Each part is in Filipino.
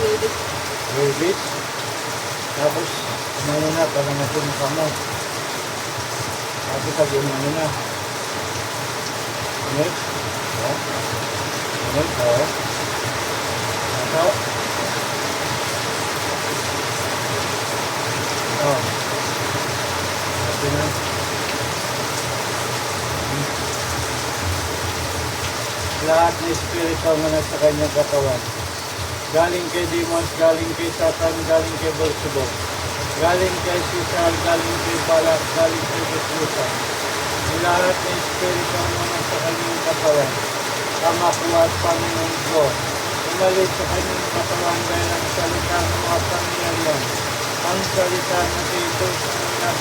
Ladies. Rabbit. Tapos, umano na, para masunog ka mo. Tapos, sabi umano na. Ulit. O. Ulit. O. Ito. O. Sabi na. Lahat ng espiritu na nasa kanyang katawan galing kay demons, galing kay Satan, galing kay Beelzebub, galing kay Sisal, galing kay Balak, galing kay Betrusa. Ang lahat ng Espiritu ang mga sa kanyang katawan, Ama ko at Panginoon ko, umalis sa kanyang katawan dahil ang salita ng mga pangyarihan, ang salita na si Jesus ng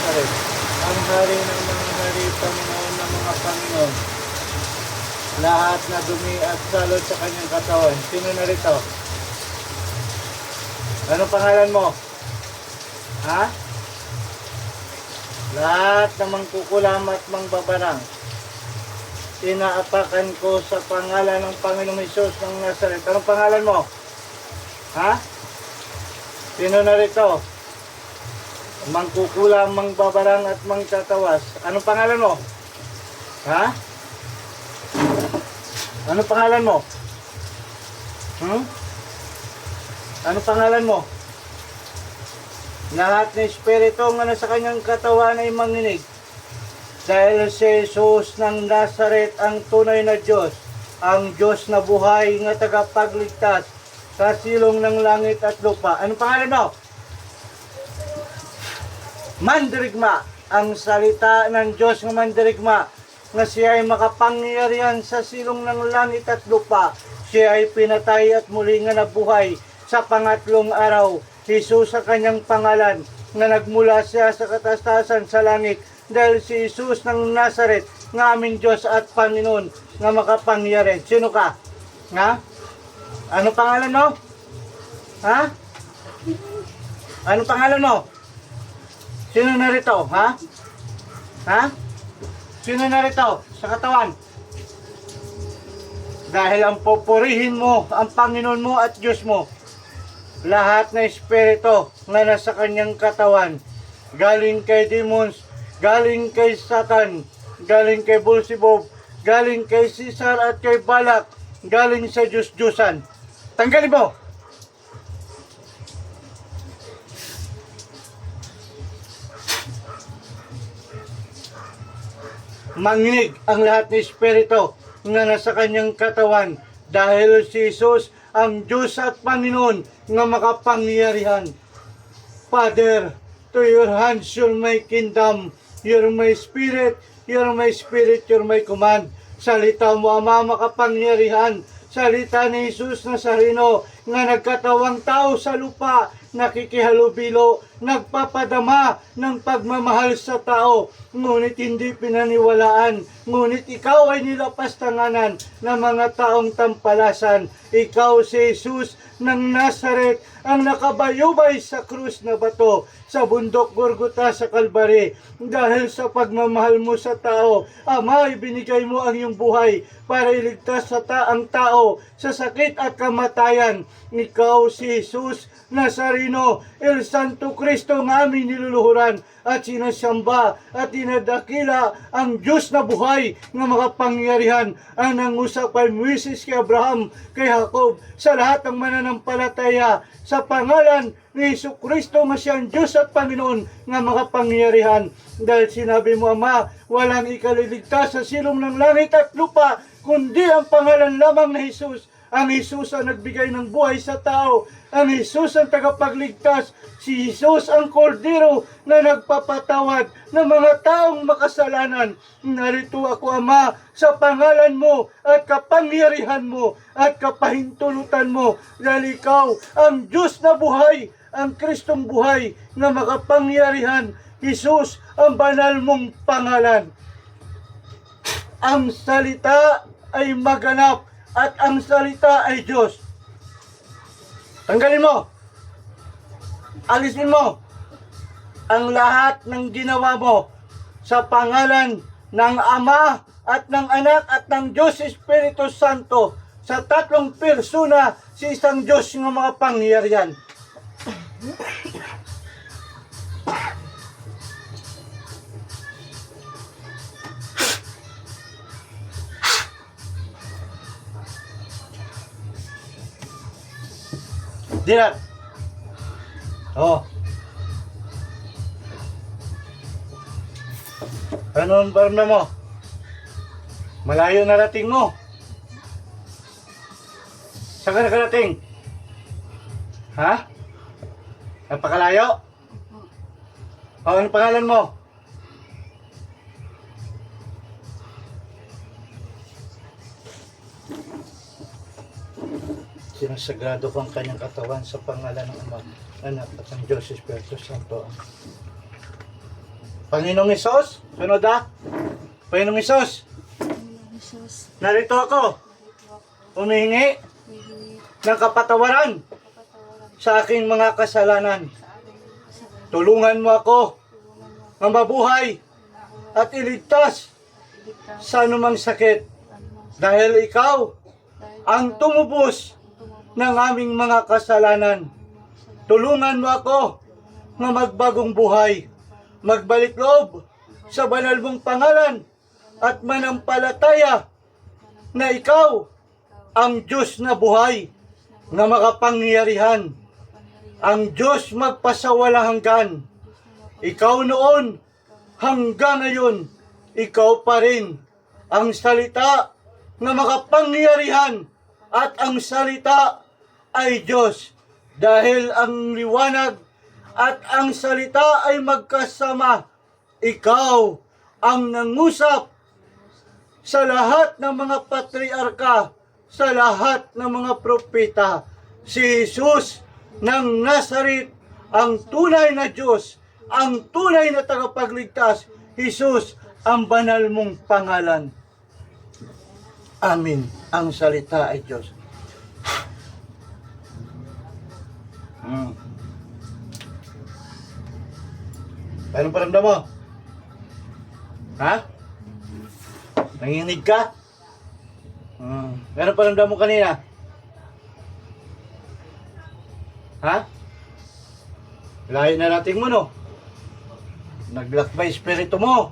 ang hari ng mga hari, Panginoon ng mga Panginoon, lahat na dumi at salot sa kanyang katawan. Sino narito? Anong pangalan mo? Ha? Lahat ng mangkukulam at mangbabarang, inaapakan ko sa pangalan ng Panginoong Hesus ng Nazaret. Anong pangalan mo? Ha? Sino na rito? Mangkukulam, mangbabarang at mangtatawas. Anong pangalan mo? Ha? Anong pangalan mo? Hmm? Ano pangalan mo? Lahat ng espiritu nga nasa kanyang katawan ay manginig. Dahil si Jesus ng Nazaret ang tunay na Diyos, ang Diyos na buhay nga tagapagligtas sa silong ng langit at lupa. Ano pangalan mo? Mandirigma, ang salita ng Diyos ng mandirigma, nga siya ay makapangyarihan sa silong ng langit at lupa. Siya ay pinatay at muli nga nabuhay sa pangatlong araw. Jesus sa kanyang pangalan na nagmula siya sa katastasan sa langit dahil si Jesus ng Nazaret nga aming Diyos at Panginoon nga makapangyarihan. Sino ka? Ha? Ano pangalan mo? Ha? Ano pangalan mo? Sino narito? Ha? Ha? Sino narito sa katawan? Dahil ang popurihin mo, ang Panginoon mo at Diyos mo, lahat na espiritu na nasa kanyang katawan, galing kay demons, galing kay Satan, galing kay Beelzebub, galing kay Caesar at kay Balak, galing sa Diyos-Diyosan. Tanggalin mo! Manginig ang lahat ng espiritu nga nasa kanyang katawan dahil si Jesus ang Diyos at Panginoon nga makapangyarihan. Father, to your hands you're my kingdom, you're my spirit, you're my spirit, you're my command. Salita mo, Ama, makapangyarihan. Salita ni Jesus Nazareno nga nagkatawang tao sa lupa, nakikihalubilo, nagpapadama ng pagmamahal sa tao, ngunit hindi pinaniwalaan, ngunit ikaw ay nilapastanganan ng mga taong tampalasan. Ikaw si Jesus ng Nazaret ang nakabayubay sa krus na bato sa bundok Gorgota sa Kalbari dahil sa pagmamahal mo sa tao Ama ibinigay mo ang iyong buhay para iligtas sa taang tao sa sakit at kamatayan ikaw si Jesus Nazareno El Santo Cristo ng aming niluluhuran at sinasamba at dinadakila ang Diyos na buhay nga makapangyarihan ang nangusap kay Moises, kay Abraham, kay Jacob sa lahat ng mananampalataya sa pangalan ni Yesu Kristo nga siyang Diyos at Panginoon nga makapangyarihan. Dahil sinabi mo, Ama, walang ikaliligtas sa silong ng langit at lupa, kundi ang pangalan lamang ni Jesus. Ang Jesus ang nagbigay ng buhay sa tao. Ang Jesus ang tagapagligtas. Si Jesus ang kordero na nagpapatawad ng mga taong makasalanan. Narito ako, Ama, sa pangalan mo at kapangyarihan mo at kapahintulutan mo dahil ikaw ang Diyos na buhay, ang Kristong buhay na makapangyarihan. Jesus, ang banal mong pangalan. Ang salita ay maganap at ang salita ay Diyos. Tanggalin mo. Alisin mo ang lahat ng ginawa mo sa pangalan ng Ama at ng Anak at ng Diyos Espiritu Santo sa tatlong persona si isang Diyos nga mga pangyarihan. Dilat. Oh. Ano ang barna mo? Malayo na rating mo. Saan ka nakarating? Ha? Napakalayo? O, ano pangalan mo? Sinasagrado ko ang kanyang katawan sa pangalan ng Ama, Anak at ng Diyos Espiritu Santo. Panginoong Isos, sunod ah. Panginoong Isos, narito ako, humihingi ng kapatawaran sa aking mga kasalanan. Tulungan mo ako na mabuhay at iligtas sa anumang sakit dahil ikaw ang tumubos ng aming mga kasalanan. Tulungan mo ako na magbagong buhay, magbalik loob sa banal mong pangalan at manampalataya na ikaw ang Diyos na buhay na makapangyarihan, ang Diyos magpasawalang hanggan. Ikaw noon hanggang ngayon, ikaw pa rin ang salita na makapangyarihan at ang salita ay Diyos dahil ang liwanag at ang salita ay magkasama. Ikaw ang nangusap sa lahat ng mga patriarka, sa lahat ng mga propeta. Si Jesus ng Nazaret, ang tunay na Diyos, ang tunay na tagapagligtas. Jesus, ang banal mong pangalan. Amin. Ang salita ay Diyos. Hmm. Anong paramdam mo? Ha? Nanginig ka? Hmm. Anong paramdam mo kanina? Ha? Layo na natin mo, no? Naglakbay espiritu mo.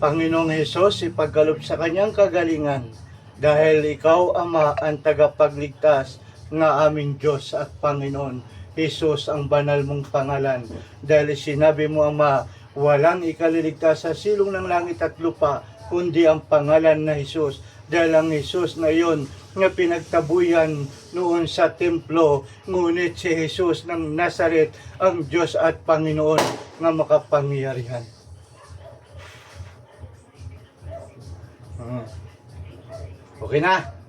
Panginoong Hesus, ipagkaloob sa kanyang kagalingan dahil ikaw, Ama, ang tagapagligtas nga aming Diyos at Panginoon. Jesus ang banal mong pangalan. Dahil sinabi mo, Ama, walang ikaliligtas sa silong ng langit at lupa, kundi ang pangalan na Jesus. Dahil ang Jesus na iyon nga pinagtabuyan noon sa templo, ngunit si Jesus ng Nazaret, ang Diyos at Panginoon nga makapangyarihan. Hmm. Okay na?